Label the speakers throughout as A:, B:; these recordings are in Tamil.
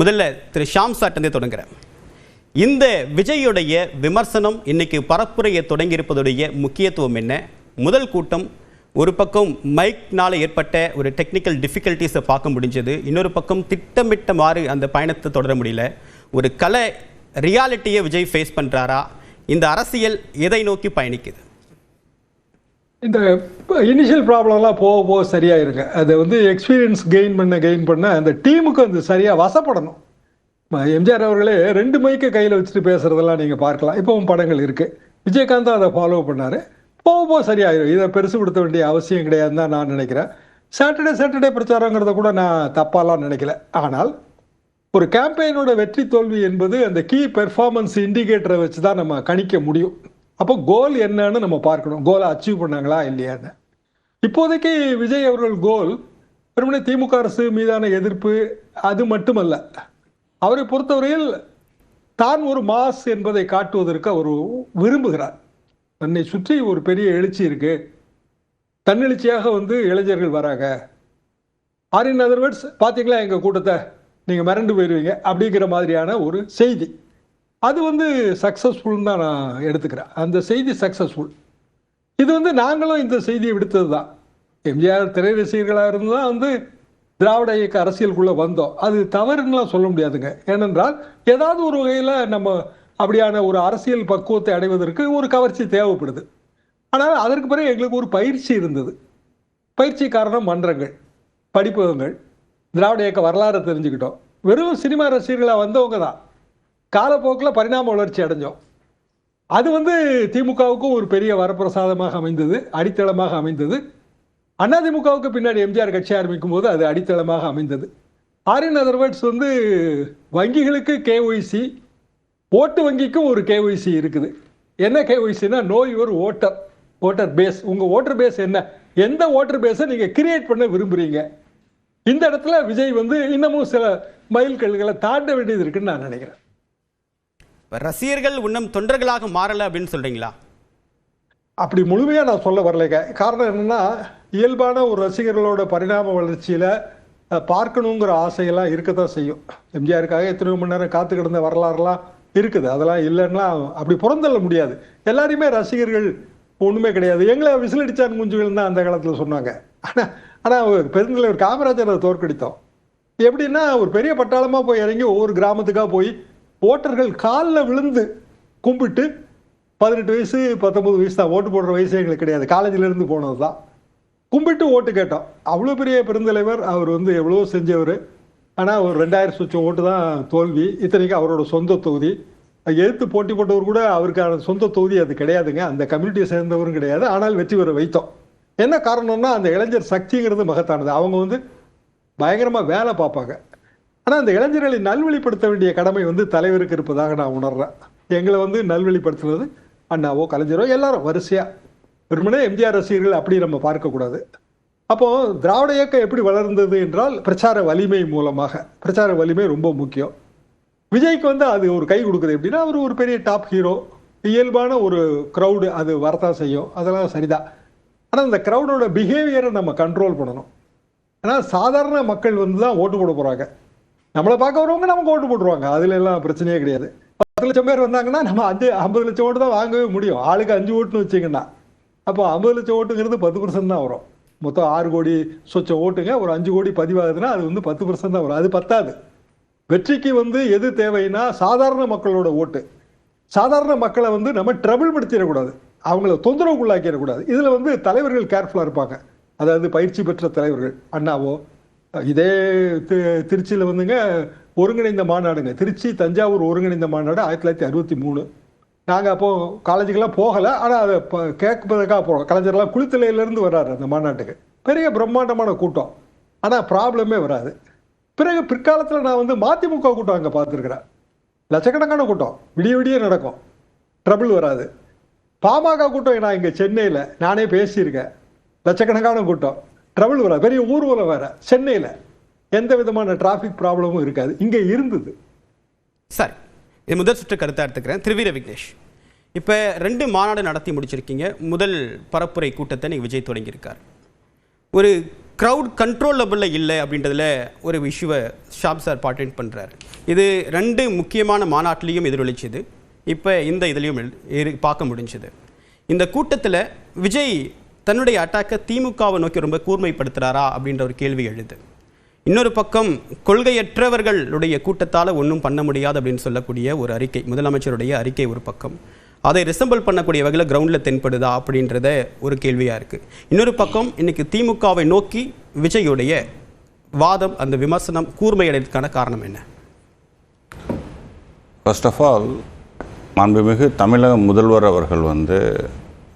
A: முதல்ல திரு ஷாம் சாட்டந்தே தொடங்குறேன். இந்த விஜயுடைய விமர்சனம் இன்னைக்கு பரப்புரையை தொடங்கியிருப்பதுடைய முக்கியத்துவம் என்ன? முதல் கூட்டம் ஒரு பக்கம் மைக்னால் ஏற்பட்ட ஒரு டெக்னிக்கல் டிஃபிகல்ட்டிஸை பார்க்க முடிஞ்சது. இன்னொரு பக்கம் திட்டமிட்ட மாறு அந்த பயணத்தை தொடர முடியல. ஒரு கலை ரியாலிட்டியை விஜய் ஃபேஸ் பண்ணுறாரா இந்த அரசியல் எதை நோக்கி பயணிக்குது?
B: இந்த இனிஷியல் ப்ராப்ளம்லாம் போக போக சரியாயிருங்க. அதை வந்து எக்ஸ்பீரியன்ஸ் கெயின் பண்ண கெயின் பண்ண அந்த டீமுக்கு அது சரியாக வசப்படணும். எம்ஜிஆர் அவர்களே ரெண்டு மைக்கை கையில் வச்சுட்டு பேசுகிறதெல்லாம் நீங்கள் பார்க்கலாம். இப்போவும் படங்கள் இருக்குது விஜயகாந்த் அதை ஃபாலோ பண்ணார். போக போக சரியாயிரும். இதை பெருசுபடுத்த வேண்டிய அவசியம் கிடையாதுன்னு தான் நான் நினைக்கிறேன். சாட்டர்டே சாட்டர்டே பிரச்சாரங்கிறத கூட நான் தப்பாலாம் நினைக்கல. ஆனால் ஒரு கேம்பெயினோட வெற்றி தோல்வி என்பது அந்த கீ பெர்ஃபார்மன்ஸ் இண்டிகேட்டரை வச்சு தான் நம்ம கணிக்க முடியும். அப்போ கோல் என்னன்னு நம்ம பார்க்கணும். கோலை அச்சீவ் பண்ணாங்களா இல்லையான்னு. இப்போதைக்கு விஜய் அவர்கள் கோல் வெறுமனே திமுக அரசு மீதான எதிர்ப்பு அது மட்டுமல்ல. அவரை பொறுத்தவரையில் தான் ஒரு மாஸ் என்பதை காட்டுவதற்கு அவர் விரும்புகிறார். தன்னை சுற்றி ஒரு பெரிய எழுச்சி இருக்கு. தன்னெழுச்சியாக வந்து இளைஞர்கள் வராங்க. ஆர் இன் அதர்வேர்ட்ஸ் பார்த்தீங்களா எங்கள் கூட்டத்தை? நீங்கள் மிரண்டு போயிடுவீங்க அப்படிங்கிற மாதிரியான ஒரு செய்தி. அது வந்து சக்ஸஸ்ஃபுல்னு தான் நான் எடுத்துக்கிறேன். அந்த செய்தி சக்ஸஸ்ஃபுல் இது வந்து நாங்களும் இந்த செய்தியை விடுத்தது தான். எம்ஜிஆர் திரை ரசிகர்களாக இருந்து தான் வந்து திராவிட இயக்க அரசியலுக்குள்ளே வந்தோம். அது தவறுன்னுலாம் சொல்ல முடியாதுங்க. ஏனென்றால் ஏதாவது ஒரு வகையில் நம்ம அப்படியான ஒரு அரசியல் பக்குவத்தை அடைவதற்கு ஒரு கவர்ச்சி தேவைப்படுது. ஆனால் அதற்கு பிறகு எங்களுக்கு ஒரு பயிற்சி இருந்தது. பயிற்சி காரணம் மன்றங்கள் படிப்பகங்கள் திராவிட இயக்க வரலாறை தெரிஞ்சுக்கிட்டோம். வெறும் சினிமா ரசிகர்களாக வந்தவங்க தான். காலப்போக்கில் பரிணாம வளர்ச்சி அடைஞ்சோம். அது வந்து திமுகவுக்கும் ஒரு பெரிய வரப்பிரசாதமாக அமைந்தது அடித்தளமாக அமைந்தது. அதிமுகவுக்கு பின்னாடி எம்ஜிஆர் கட்சி ஆரம்பிக்கும் போது அது அடித்தளமாக அமைந்தது. ஆரின் அதர்வேர்ட்ஸ் வந்து வங்கிகளுக்கு கேஒய்சி ஓட்டு வங்கிக்கும் ஒரு கேஒய்சி இருக்குது. என்ன கேஒய்சினா know your voter voter base. உங்கள் ஓட்டர் பேஸ் என்ன? எந்த ஓட்டர் பேஸை நீங்கள் கிரியேட் பண்ண விரும்புகிறீங்க இந்த இடத்துல விஜய் வந்து இன்னமும் சில மைல்கல்களை தாண்ட வேண்டியது இருக்குன்னு நான் நினைக்கிறேன்.
A: ரசிகர்கள் இன்னும் தொண்டர்களாக மாறல அப்படின்னு சொல்றீங்களா?
B: அப்படி முழுமையாக நான் சொல்ல வரலைங்க. காரணம் என்னன்னா இயல்பான ஒரு ரசிகர்களோட பரிணாம வளர்ச்சியில் பார்க்கணுங்கிற ஆசையெல்லாம் இருக்கத்தான் செய்யும். எம்ஜிஆருக்காக எத்தனையோ மணி நேரம் காத்து கிடந்த வரலாறுலாம் இருக்குது. அதெல்லாம் இல்லைன்னா அப்படி புறந்தள்ள முடியாது. எல்லாரையுமே ரசிகர்கள் ஒன்றுமே கிடையாது. எங்களை விசிலடிச்சான் குஞ்சுகள் தான் அந்த காலத்தில் சொன்னாங்க. ஆனால் ஆனால் பெருந்தலைவர் காமராஜரை தோற்கடித்தோம். எப்படின்னா ஒரு பெரிய பட்டாளமாக போய் இறங்கி ஒவ்வொரு கிராமத்துக்காக போய் ஓட்டர்கள் காலில் விழுந்து கும்பிட்டு பதினெட்டு வயசு பத்தொம்பது வயசு தான். ஓட்டு போடுற வயசு எங்களுக்கு கிடையாது. காலேஜிலேருந்து போனது தான். கும்பிட்டு ஓட்டு கேட்டோம். அவ்வளோ பெரிய பெருந்தலைவர் அவர் வந்து எவ்வளோ செஞ்சவர். ஆனால் ஒரு ரெண்டாயிரம் சுச்சம் ஓட்டு தான் தோல்வி. இத்தனைக்கும் அவரோட சொந்த தொகுதி. எதிர்த்து போட்டி போட்டவர் கூட அவருக்கான சொந்த தொகுதி அது கிடையாதுங்க. அந்த கம்யூனிட்டியை சேர்ந்தவரும் கிடையாது. ஆனால் வெற்றி பெற வைத்தோம். என்ன காரணம்னா அந்த இளைஞர் சக்திங்கிறது மகத்தானது. அவங்க வந்து பயங்கரமாக வேலை பார்ப்பாங்க. ஆனால் அந்த இளைஞர்களை நல்வழிப்படுத்த வேண்டிய கடமை வந்து தலைவருக்கு இருப்பதாக நான் உணர்றேன். எங்களை வந்து நல்வழிப்படுத்துறது அண்ணாவோ கலைஞரோ எல்லாரும் வரிசையாக வெறுமனே எம்ஜிஆர் ரசிகர்கள் அப்படி நம்ம பார்க்கக்கூடாது. அப்போ திராவிட இயக்கம் எப்படி வளர்ந்தது என்றால் பிரச்சார வலிமை மூலமாக. பிரச்சார வலிமை ரொம்ப முக்கியம். விஜய்க்கு வந்து அது ஒரு கை கொடுக்குது எப்படின்னா அவர் ஒரு பெரிய டாப் ஹீரோ இயல்பான ஒரு க்ரௌடு அது வரதான் செய்யும். அதெல்லாம் சரிதான். ஆனால் அந்த க்ரௌடோட பிஹேவியரை நம்ம கண்ட்ரோல் பண்ணணும். ஏன்னா சாதாரண மக்கள் வந்து தான் ஓட்டு போட போகிறாங்க நம்மளை பார்க்க வரவங்க நமக்கு ஓட்டு போட்டுருவாங்க. அதுல எல்லாம் பிரச்சனையே கிடையாது. பத்து லட்சம் பேர் வந்தாங்கன்னா நம்ம அஞ்சு ஐம்பது லட்சம் ஓட்டு தான் வாங்கவே முடியும். ஆளுக்கு அஞ்சு ஓட்டுன்னு வச்சிங்கன்னா. அப்போ ஐம்பது லட்சம் ஓட்டுங்கிறது பத்து பர்சன்ட் தான் வரும். மொத்தம் ஆறு கோடி சொச்ச ஓட்டுங்க. ஒரு அஞ்சு கோடி பதிவாகுதுன்னா அது வந்து பத்து பர்சன்ட் தான் வரும். அது பத்தாது. வெற்றிக்கு வந்து எது தேவைன்னா சாதாரண மக்களோட ஓட்டு. சாதாரண மக்களை வந்து நம்ம ட்ரபிள் படுத்திடக்கூடாது அவங்கள தொந்தரவுக்குள்ளாக்கிடக்கூடாது. இதில் வந்து தலைவர்கள் கேர்ஃபுல்லாக இருப்பாங்க. அதாவது பயிற்சி பெற்ற தலைவர்கள் அண்ணாவோ இதே திருச்சியில் வந்துங்க ஒருங்கிணைந்த மாநாடுங்க. திருச்சி தஞ்சாவூர் ஒருங்கிணைந்த மாநாடு ஆயிரத்தி தொள்ளாயிரத்தி அறுபத்தி மூணு. நாங்கள் அப்போ காலேஜுக்கெல்லாம் போகலை ஆனால் அதை இப்போ கேட்பதற்காக போகிறோம் கலைஞர்லாம் குளித்தலையிலேருந்து வர்றாரு அந்த மாநாட்டுக்கு. பெரிய பிரம்மாண்டமான கூட்டம். ஆனால் ப்ராப்ளமே வராது. பிறகு பிற்காலத்தில் நான் வந்து மதிமுக கூட்டம் அங்கே பார்த்துருக்குறேன். லட்சக்கணக்கான கூட்டம். விடிய விடிய நடக்கும். ட்ரபிள் வராது. பாமக கூட்டம் நான் இங்கே சென்னையில் நானே பேசியிருக்கேன். லட்சக்கணக்கான கூட்டம். ட்ரபிள் வர பெரிய ஊர்வலம் வேற சென்னையில் எந்த விதமான டிராஃபிக் ப்ராப்ளமும் இருக்காது. இங்கே இருந்தது.
A: சரி இது முதல் சுற்று கருத்தாக எடுத்துக்கிறேன். திருவீர விக்னேஷ். இப்போ ரெண்டு மாநாடு நடத்தி முடிச்சிருக்கீங்க. முதல் பரப்புரை கூட்டத்தை நீங்கள் விஜய் தொடங்கியிருக்கார். ஒரு க்ரௌட் கண்ட்ரோலபிளில் இல்லை அப்படின்றதுல ஒரு விஷுவை ஷாப் சார் பாட்டேட் பண்ணுறாரு இது ரெண்டு முக்கியமான மாநாட்டிலையும் எதிரொலிச்சது. இப்போ இந்த இதுலேயும் இரு- பார்க்க முடிஞ்சது. இந்த கூட்டத்தில் விஜய் தன்னுடைய அட்டாக்கை திமுகவை நோக்கி ரொம்ப கூர்மைப்படுத்துகிறாரா அப்படின்ற ஒரு கேள்வி எழுது. இன்னொரு பக்கம் கொள்கையற்றவர்களுடைய கூட்டத்தால் ஒன்றும் பண்ண முடியாது அப்படின்னு சொல்லக்கூடிய ஒரு அறிக்கை முதலமைச்சருடைய அறிக்கை ஒரு பக்கம். அதை ரிசம்பிள் பண்ணக்கூடிய வகையில் கிரவுண்டில் தென்படுதா அப்படின்றத ஒரு கேள்வியாக இருக்குது இன்னொரு பக்கம் இன்னைக்கு திமுகவை நோக்கி விஜயுடைய வாதம் அந்த விமர்சனம் கூர்மையடைவதற்கான காரணம் என்ன?
C: ஃபர்ஸ்ட் ஆஃப் ஆல் மாண்புமிகு தமிழக முதல்வர் அவர்கள் வந்து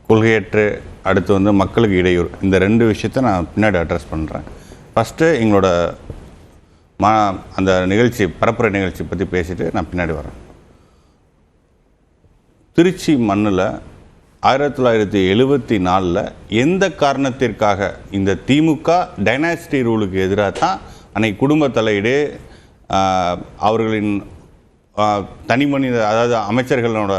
C: கொள்கையற்று அடுத்து வந்து மக்களுக்கு இடையூறு. இந்த ரெண்டு விஷயத்தை நான் பின்னாடி அட்ரஸ் பண்ணுறேன் ஃபஸ்ட்டு எங்களோட மா அந்த நிகழ்ச்சி பரப்புரை நிகழ்ச்சி பற்றி பேசிட்டு நான் பின்னாடி வரேன். திருச்சி மண்ணில் ஆயிரத்தி தொள்ளாயிரத்தி எழுபத்தி நாலில் எந்த காரணத்திற்காக இந்த திமுக டைனாஸ்டி ரூலுக்கு எதிராக தான் அன்னைக்கு குடும்ப தலையீடு அவர்களின் தனி மனித அதாவது அமைச்சர்களோட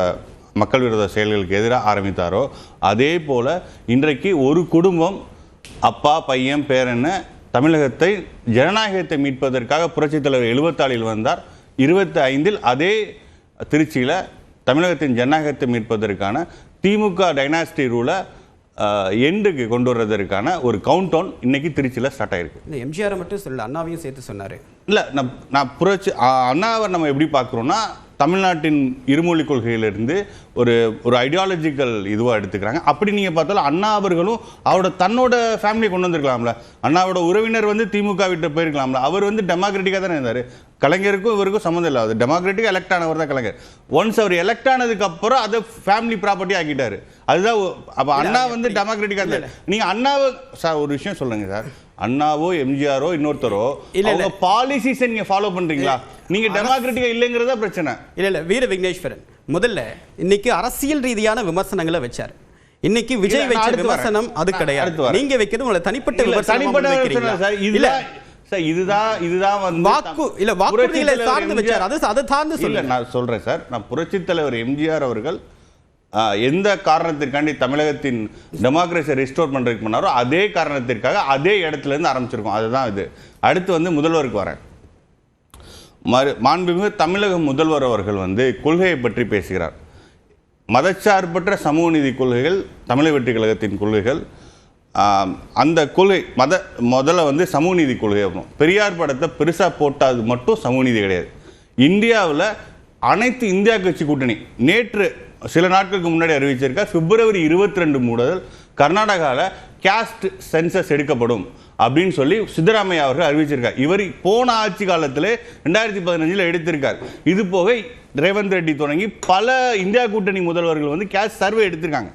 C: மக்கள் விரோத செயல்களுக்கு எதிராக ஆரம்பித்தாரோ அதே போல் இன்றைக்கு ஒரு குடும்பம் அப்பா பையன் பேரன்னு தமிழகத்தை ஜனநாயகத்தை மீட்பதற்காக புரட்சித் தலைவர் எழுபத்தாலில் வந்தார். இருபத்தி ஐந்தில் அதே திருச்சியில் தமிழகத்தின் ஜனநாயகத்தை மீட்பதற்கான திமுக டைனாஸ்டி ரூலை எண்டுக்கு கொண்டு வர்றதற்கான ஒரு கவுண்ட் டவுன் இன்னைக்கு திருச்சியில் ஸ்டார்ட் ஆயிருக்கு.
A: இந்த எம்ஜிஆரை மட்டும் சொல்லல அண்ணாவையும் சேர்த்து சொன்னார்.
C: இல்லை நான் நான் புரட்சி அண்ணாவை நம்ம எப்படி பார்க்குறோன்னா தமிழ்நாட்டின் இருமொழி கொள்கையிலிருந்து ஒரு ஒரு ஐடியாலஜிக்கல் இதுவாக எடுத்துக்கிறாங்க. அப்படி நீங்கள் பார்த்தாலும் அண்ணா அவர்களும் அவரோட தன்னோட ஃபேமிலியை கொண்டு வந்திருக்கலாம்ல. அண்ணாவோட உறவினர் வந்து திமுக விட்டு போயிருக்கலாம்ல. அவர் வந்து டெமோக்ராட்டிக்காக தானே இருந்தார். கலைஞருக்கும் இவருக்கும் சம்மந்தம் இல்லை அது டெமோக்ராட்டிக் எலெக்ட் ஆனவர் தான் கலைஞர். ஒன்ஸ் அவர் எலெக்ட் ஆனதுக்கு அப்புறம் அதை ஃபேமிலி ப்ராப்பர்ட்டி ஆக்கிட்டாரு. அதுதான் அப்ப அண்ணா வந்து டெமோக்ராட்டிக்காக இருந்தார். நீங்க அண்ணாவை சார் ஒரு விஷயம் சொல்லுங்க சார். அண்ணாவோ எம்ஜிஆரோ இன்னொருத்தரோ
A: இல்ல, இல்ல.
C: பாலிசிஸை நீங்க ஃபாலோ பண்றீங்களா? நீங்க டெமோக்ராட்டிக்கா இல்லைங்கிறதா பிரச்சனை.
A: இல்ல இல்ல. வீர விக்னேஸ்வரன். முதல்ல இன்னைக்கு அரசியல் ரீதியான விமர்சனங்களை வச்சார். இன்னைக்கு விஜய் வச்ச. விமர்சனம் அது கிடையாது. நீங்க வைக்கிறது உங்களை தனிப்பட்ட விமர்சனமா இல்ல
C: சார் இதுதான் இதுதான் வந்து
A: வாக்கு இல்ல வாக்குறுதிகளை சார்ந்து வச்சார். அது அதை சார்ந்து சொல்லுங்க.
C: நான் சொல்றேன் சார். நான் புரட்சித் தலைவர் எம்ஜிஆர் அவர்கள் எந்த காரணத்திற்காண்டி தமிழகத்தின் டெமோக்ரஸியை ரெஸ்டோர் பண்ணுறதுக்கு பண்ணாரோ அதே காரணத்திற்காக அதே இடத்துல இருந்து ஆரம்பிச்சிருக்கோம். அதுதான் இது. அடுத்து வந்து முதல்வருக்கு வரேன். மறு மாண்புமிகு தமிழக முதல்வர் அவர்கள் வந்து கொள்கையை பற்றி பேசுகிறார். மதச்சார்பற்ற சமூக நீதி கொள்கைகள் தமிழக வெற்றி கழகத்தின் கொள்கைகள் அந்த கொள்கை மத முதல்ல வந்து சமூக நீதி கொள்கை. அப்புறம் பெரியார் படத்தை பெருசாக போட்டாது மட்டும் சமூக நீதி கிடையாது. இந்தியாவில் அனைத்து இந்தியா கட்சி கூட்டணி நேற்று சில நாட்களுக்கு முன்னாடி அறிவிச்சிருக்கா பிப்ரவரி இருபத்தி ரெண்டு முதல் கர்நாடகாவில் கேஸ்ட் சென்சஸ் எடுக்கப்படும் அப்படின்னு சொல்லி சித்தராமையா அவர்கள் அறிவிச்சிருக்கார். இவர் போன ஆட்சி காலத்தில் ரெண்டாயிரத்தி பதினஞ்சில் எடுத்திருக்கார். இது போக ரேவந்த் ரெட்டி தொடங்கி பல இந்தியா கூட்டணி முதல்வர்கள் வந்து கேஸ்ட் சர்வே எடுத்திருக்காங்க.